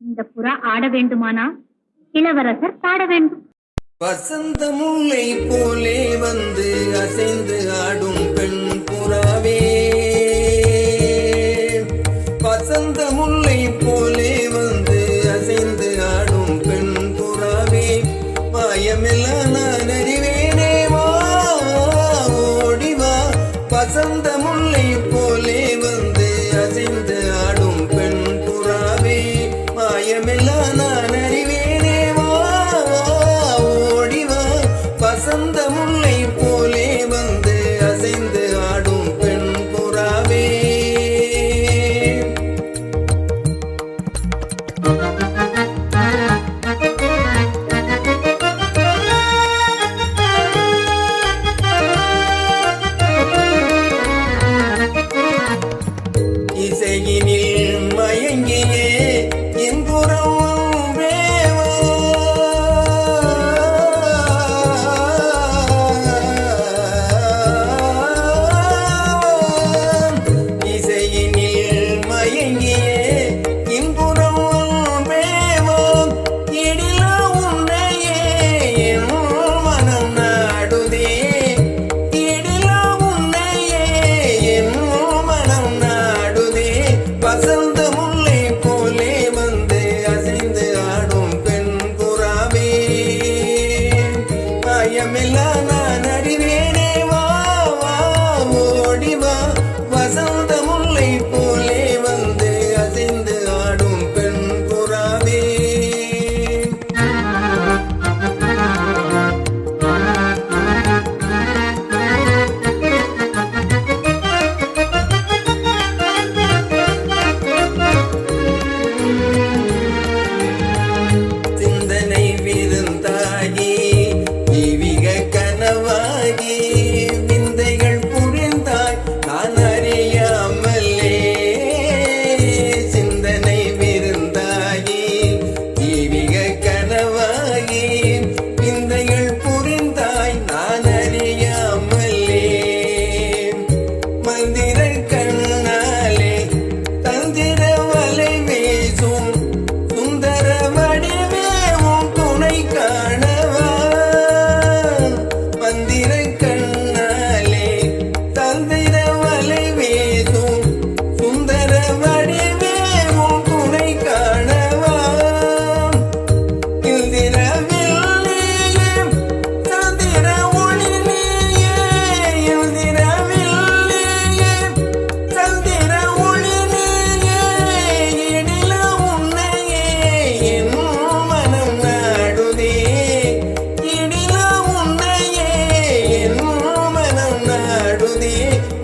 இந்த புறா ஆட வேண்டுமானா? இளவரசர் பாட வேண்டும். வசந்த முல்லை போலே வந்து அசைந்து ஆடும் பெண் புறாவே. வசந்த முல்லை போலே வந்து அசைந்து ஆடும் பெண் புறாவே. மாயமெல்லாம் நான் அறிவேனேவா? ஓடிவா வசந்த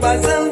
But some